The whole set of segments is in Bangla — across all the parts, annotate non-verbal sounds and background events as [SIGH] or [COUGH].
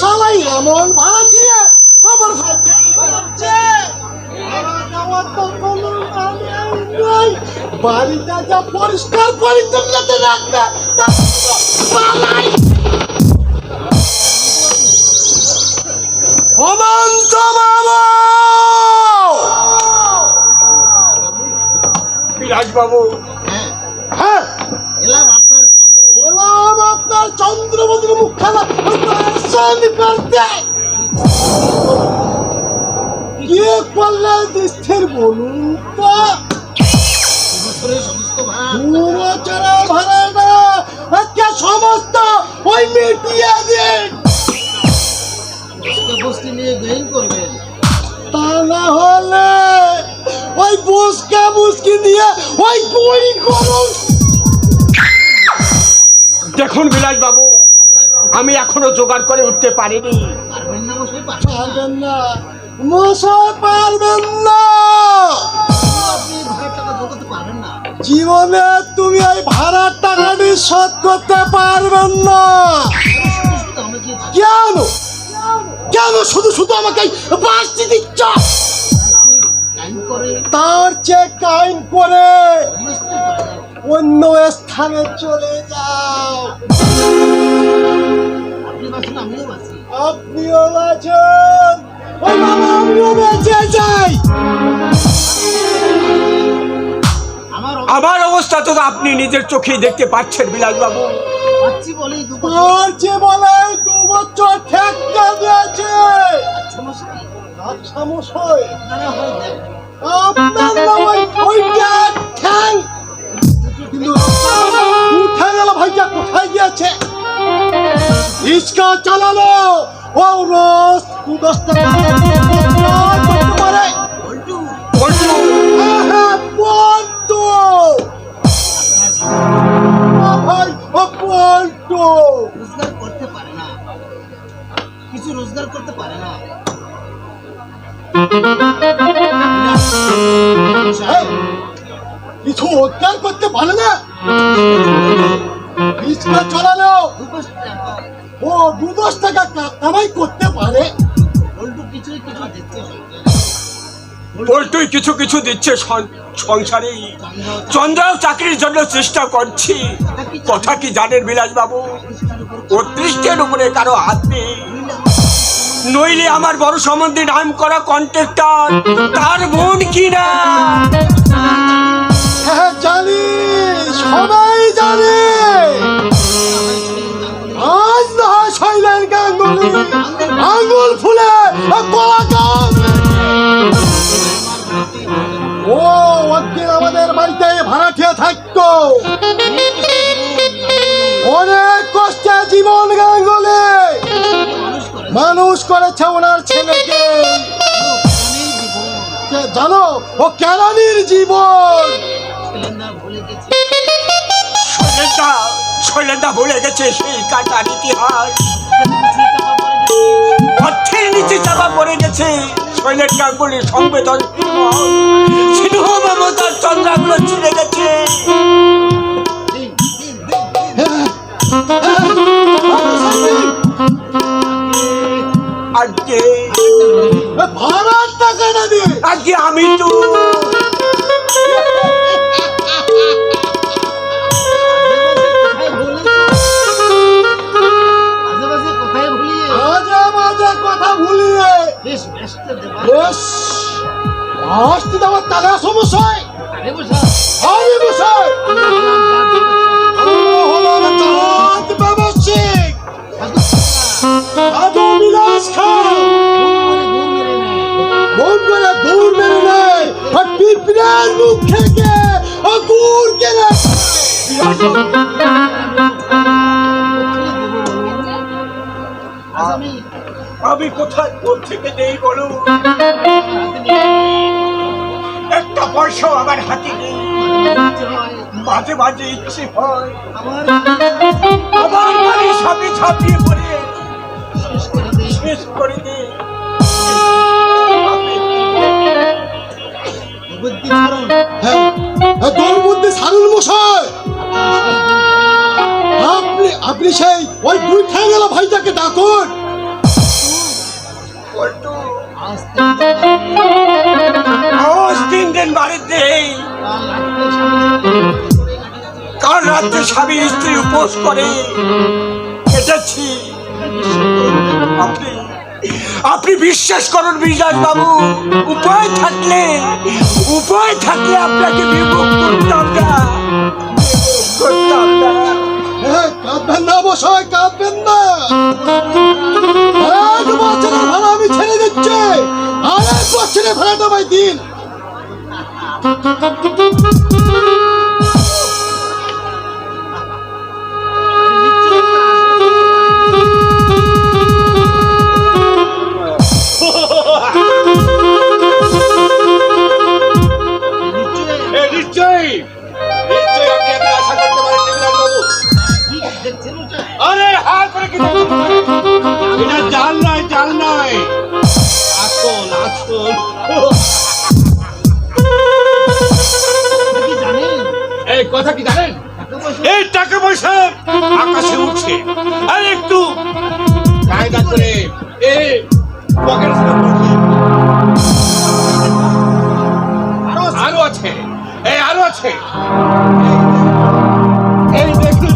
সবাই এমন ভাড়া দিয়ে বাড়িটা যা পরিষ্কার পরিচ্ছন্নতে রাখবে অমন্ত বাবা অনন্ত বাবা বিলাসবাবু হ্যাঁ এলাম আপনার চন্দ্র এলাম আপনার চন্দ্রবদীর মুখ খেলা দর্শন করতে কি করলে দৃষ্টির বলুন তো সমস্ত ওই মিটিয়ে দিন। বস্তা বস্তি নিয়ে গেইন করবেন। তা না হলে ওই বুসকা বুসকি দিয়ে ওই বই করুন। দেখুন বিলাস বাবু আমি এখনও জোগাড় করে উঠতে পারিনি। পারবেন না। মশাই পারবেন জীবনে তুমি এই ভাড়ার টাকাটি শোধ করতে পারবেন না। কেন? কেন শুধু শুধু আমাকে বাঁচতে দিচ্ছ তার চেয়ে কাইন করে অন্য স্থানে চলে যাও। আপনিও বাঁচেন ওই বাবা আমিও বেঁচে যাই। আমার অবস্থা তো আপনি নিজের চোখেই দেখতে পাচ্ছেন বিলাসবাবু। বাচ্চি বলেই দু বছর তোর যে বলে দু বছর ঠেকা দিয়েছে? আচ্ছা মশাই। আপনারা নাম ওইটা ঠ্যাং। কিন্তু উঠে গেল ভাইটা কোথায় গিয়েছে? রিক্সা চালানো ও রোজ দশ টাকা দিচ্ছে সংসারে চন্দ্রাও চাকরির জন্য চেষ্টা করছি। কথা কি জানেন বিলাসবাবু? অদৃষ্টের উপরে কারও হাত নেই। নইলে আমার বড় সম্বন্ধে নাম করা কন্ট্রাক্টর, তার বোন কিনা হ্যাঁ জানি, সবাই জানে। আজ না গাঙ্গুলি, আঙ্গুল ফুলে কলা গাছ ও একদিন আমাদের বাড়িতে ভাড়া খেয়ে থাকতো। অনেক কষ্টে জীবন গাঙ্গুলি মানুষ করেছে ওনার ছেলেকে। জানো, ও কেরানির জীবন। শৈলেন্দা শৈলেন্দা ভুলে গেছে সেই কাটার ইতিহাস। অর্থের নিচে চাপা পড়ে গেছে। শৈলেন গাঙ্গুলির সংবেদন স্নেহ মমতার চন্দ্রাগুলো ছিঁড়ে গেছে দিন, দিন, দিন, আজকে ভাড়ার টাকা না দিয়ে আজকে আমি তো কথা ভুলিয়ে। বেশ। আসতে দেওয়ার তাহলে আরে বসা আরে বসাই চাঁদ ব্যবসায়িক। সাধু বিলাস খান মন করে দূর মেরে নেয়। আর পিঁপড়ার মুখ থেকে আগুর কেনে আমি কোথায় কোথ থেকে নেই বলুন একটা পয়সাও আমার হাতে নেই। মাঝে মাঝে ইচ্ছে হয় আমার। বাড়ির সামনে ঝাঁপিয়ে পড়ে শেষ করে দিই হ্যাঁ মশাই। আপনি সেই ওই দুই ঠ্যাঙ্গেলা ভাইটাকে ডাকুন। তিন বাড়িতে। রাত্রে স্বামী স্ত্রী উপোস করে। কেটেছি। আপনি বিশ্বাস করুন বিশ্বাস বাবু, উপায় থাকলে উপায় থাকলে আপনাকে করতাম না করতাম না কাঁদবেন না অবশ্যই কাঁদবেন না। পারেন বিলাসবাবু দেখছেন ওটা? আরে হাত করে কি কথা কি জানেন? এই টাকা পয়সা আকাশে উঠছে। আর একটু। কায়দা করে পকেট আরও আছে। এই আরও আছে। এই দেখুন।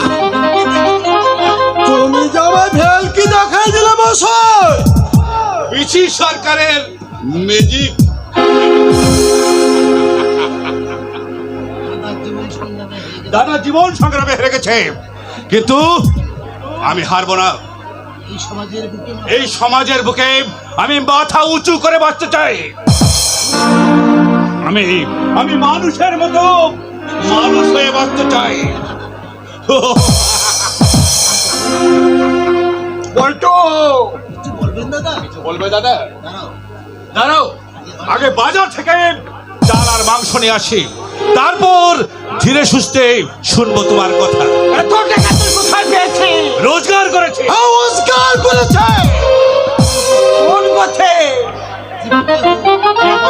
তুমি দিলে পিসি সরকারের ম্যাজিক দাদা জীবন সংগ্রামে হেরে গেছে। কিন্তু আমি হারবো না। এই সমাজের বুকে আমি মাথা উঁচু করে বাঁচতে চাই। আমি আমি মানুষের মতো মানুষ হয়ে বাঁচতে চাই। [LAUGHS] কিছু বলবেন দাদা? বলবে দাদা? দাঁড়াও। আগে বাজার থেকে চাল আর মাংস নিয়ে আসি। তারপর ধীরে সুস্থে শুনব তোমার কথা। এত টাকা তুই কোথায় পেয়েছি? রোজগার করেছি। নমস্কার করেছে। কোন পথে। যে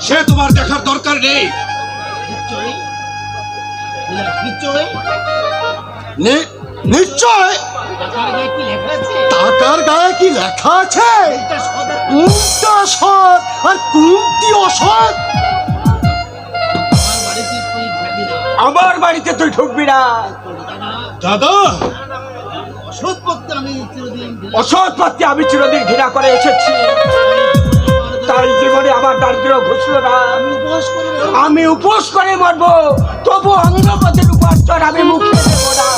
সে তোমার দেখার দরকার নেই। নিশ্চয়ই। বিলাস, নিশ্চয়ই। নি- নিশ্চয়। টাকার গায়ে কি লেখা আছে? সৎ আর অসৎ আমার বাড়িতে তুই থাকবি না আমার বাড়িতে তুই ঢুকবি না। দাদা। দাদা অসৎ পথে আমি চিরদিন বিলাস অসৎ পথে আমি চিরদিন ঘৃণা করে এসেছি। তার জীবনে আমার দারিদ্র ঘুষল না। আমি উপোস করে মরবো। তবু অন্ধপথের উপার্জন আমি মুখে দেবো না।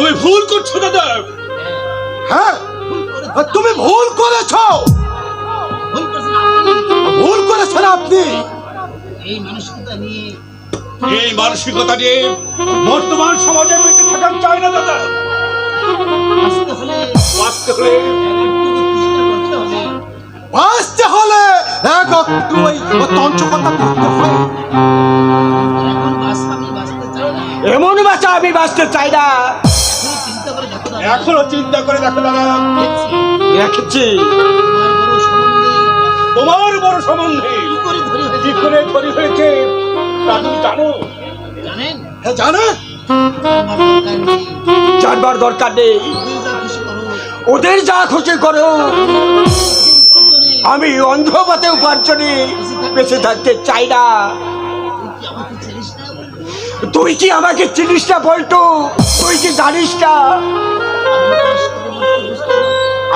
তুমি ভুল করছ দাদা। হ্যাঁ? তুমি ভুল করেছ। ভুল করছেন আপনি। ভুল করেছেন আপনি এই মানসিকতা নিয়ে এই মানসিকতা নিয়ে বর্তমান সমাজে বেঁচে থাকার চাই না দাদা। বাঁচতে হলে বাঁচতে হলে এক একটু ওই তঞ্চকতা করতে না। এমন বাঁচা আমি বাঁচতে চাই না। এখনও চিন্তা করে দেখো দাদা। দেখছি, তোমার বড় সম্বন্ধে। কি করে ধরে হয়েছে? তা তুমি জানো? জানেন? হ্যাঁ নেই জানবার দরকার নেই। ওদের যা খুশি করো। আমি অন্ধপথে উপার্জনে বেঁচে থাকতে চাই না। তুই কি আমাকে চিনিস না? বলতো তুই কি জানিস না?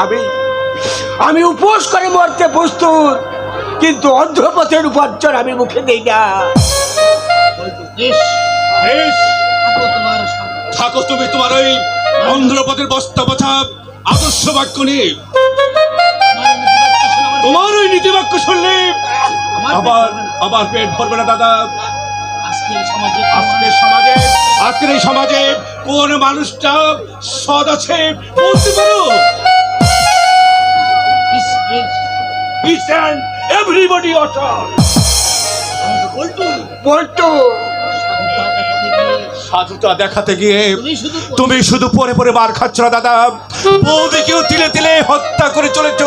আমি। আমি উপোস করে মরতে প্রস্তুত কিন্তু অন্ধ্রপথের উপার্জন আমি মুখে দেই না। থাকো তুমি তোমার ওই অন্ধ্রপথের বস্তা বছা আদর্শ বাক্য নিয়ে। তোমার ওই নীতিবাক্য শুনলে আবার আবার পেট ভরবে না দাদা। আজকের সমাজে? আজকের এই সমাজে? কোন মানুষটা সৎ আছে? বলতে পারো। বলতো, বলতো। সাধুতা দেখাতে গিয়ে। তুমি শুধু পরে পরে মার খাচ্ছ না দাদা। বৌদিকেও তিলে তিলে হত্যা করে চলেছ।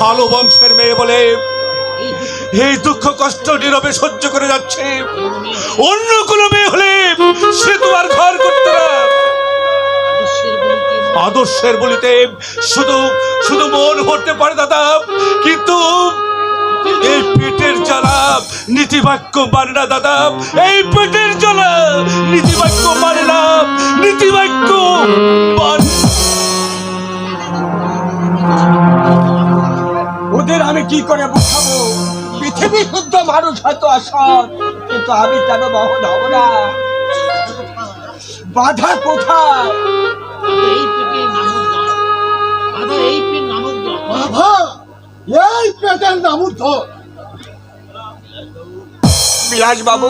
ভালো বংশের মেয়ে বলে এই দুঃখ, কষ্ট, নীরবে সহ্য করে যাচ্ছে। অন্য কোনো মেয়ে হলে সে তোমার ঘর করতে না। আদর্শের বলিতে আদর্শের বলিতে শুধু শুধু মন ভরতে পারে দাদা, কিন্তু এই পেটের জ্বালা নীতিবাক্য মানে না দাদা। এই পেটের জ্বালা নীতিবাক্য মানে না, নীতিবাক্য মানে ওদের আমি কি করে বোঝাবো? পৃথিবী শুদ্ধ মানুষ হয়তো আসত কিন্তু আমি কেন মহন হব না? বাধা কোথায়? এই পেটে নামক দল এই পেট নামক দল। এই পেটের নামুর বিলাস বাবু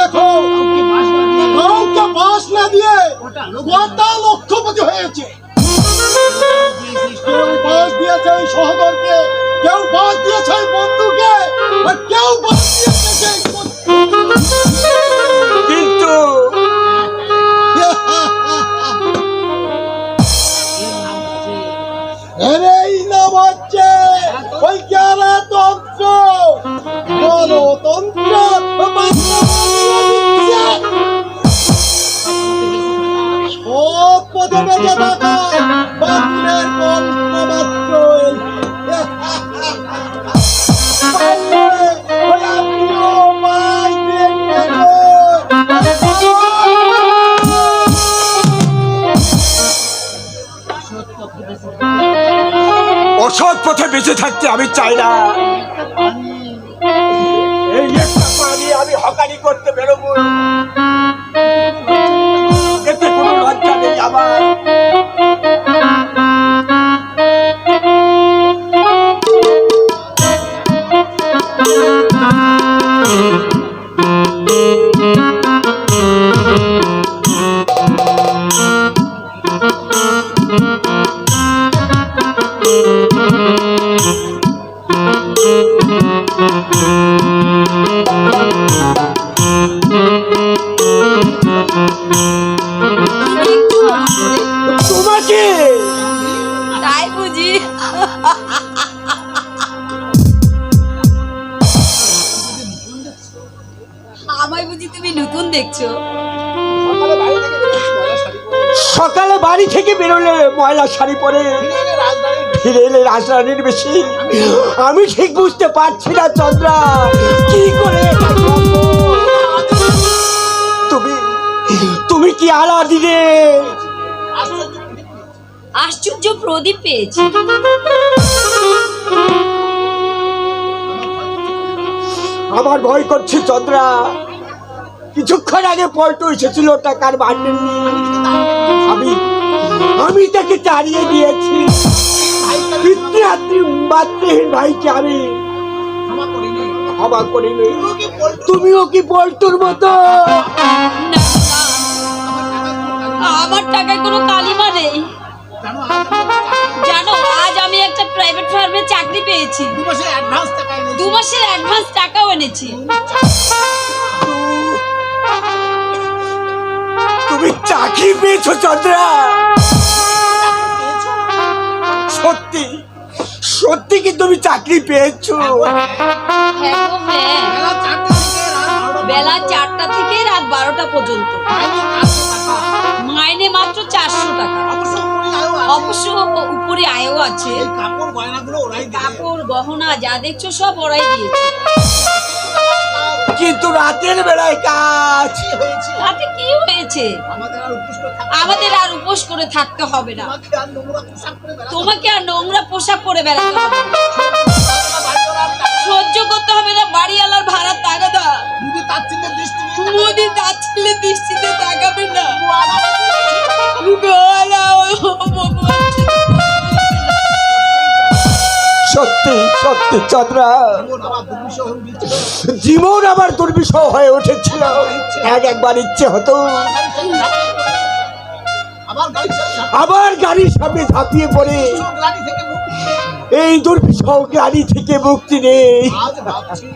দেখো কাউকে বাস না দিয়ে কাউকে বাস ওটা লোক কটা লক্ষপতি হয়েছে? মাত্র অসৎ পথে বেঁচে থাকতে আমি চাই না। তোমাকে বাড়ি থেকে বেরোলে ময়লা শাড়ি পরে ফিরে এলে রাজরানীর বেশি। আমি ঠিক বুঝতে পারছি না চন্দ্রা। কি করে তুমি তুমি কি আলা দিলে? আশ্চর্য প্রদীপ পেয়েছি। আমার ভয় করছে চন্দ্রা। কিছুক্ষণ আগে পল্টু এসেছিল টাকার বান্ডেল নিয়ে আমি আমি তাকে তাড়িয়ে দিয়েছি। পিতৃহাত্রী মাতৃহীন ভাইকে আমি ক্ষমা করিনি তুমিও কি পল্টুর মতো। আমার টাকায় কোনো কালিমা নেই। জানো আজ আমি একটা প্রাইভেট ফার্মে চাকরি পেয়েছি। দু মাসের অ্যাডভান্স টাকাও এনেছি। তুমি চাকরি পেয়েছ চন্দ্রা। সত্যি? সত্যি কি তুমি চাকরি পেয়েছ। বেলা চারটে থেকে রাত বারোটা পর্যন্ত। মাইনে মাত্র চারশো টাকা। অবশ্য উপরে। আয়ও আছে। কাপড় গহনা যা দেখছ সব ওরাই দিয়েছে। কিন্তু রাতের বেলায় কাজ তাতে কি হয়েছে আমাদের আর উপোস করে থাকতে হবে না তোমাকে আর নোংরা পোশাক পরে বেড়াতে হবে সহ্য করতে হবে না বাড়িওয়ালার ভাড়ার টাকাটা মুদি মোদি তাচ্ছিল্যে দৃষ্টিতে তাকাবে না। সত্যি সত্যি চন্দ্রা। জীবন আমার দুর্বিষহ হয়ে উঠেছিল। এক একবার ইচ্ছে হতো। আবার গাড়ি গাড়ির সামনে ঝাঁপিয়ে পড়ে। সব গাড়ি থেকে মুক্তি। এই দুর্বিষহ গাড়ি থেকে মুক্তি নেই। আজ ভাবছি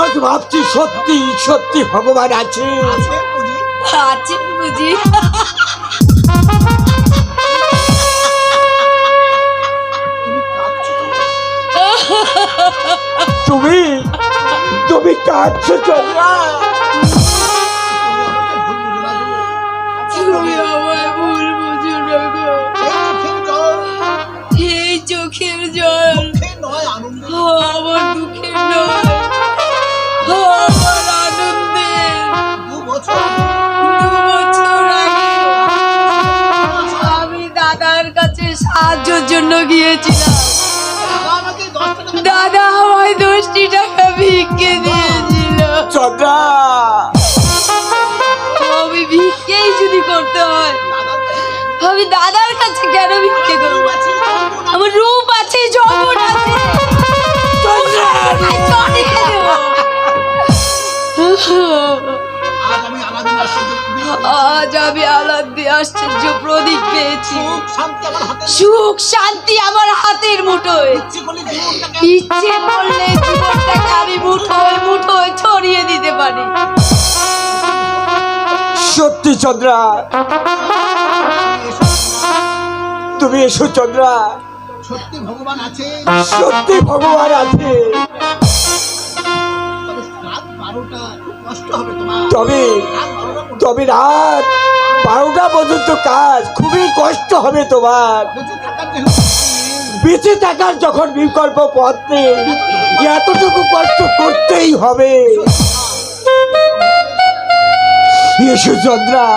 আজ ভাবছি সত্যি সত্যি ভগবান আছে। আছে বুঝি তুমি তুমি কাঁদছো। চন্দ্রা তুমি আমায় না গো। এই চোখের জল। আমার নয় আমার আনন্দের আমি দাদার কাছে সাহায্যের জন্য গিয়েছিলাম। দাদা আমায় দশটি টাকা ভিক্ষে দিয়েছিল। আমি ভিক্ষেই যদি করতে হয় আমি দাদার কাছে কেন ভিক্ষে করব? আমার রূপ আছে যৌবন আছে। আমি। আজ আশ্চর্য আজ আমি আলাদা আশ্চর্য প্রদীপ পেয়েছি। সুখ শান্তি আমার হাতে সুখ শান্তি আমার হাতের মুঠোয়। ইচ্ছে করলে জীবনটাকে আমি মুঠোয় মুঠোয় ছড়িয়ে দিতে পারি। সত্যি চন্দ্রা। তুমি এসো চন্দ্রা। সত্যি ভগবান আছে। সত্যি ভগবান আছে। বারোটা তবে তবে রাত বারোটা পর্যন্ত কাজ খুবই কষ্ট হবে তোমার। বেঁচে থাকার যখন বিকল্প পথ নেই এতটুকু কষ্ট করতেই হবে। চন্দ্রা।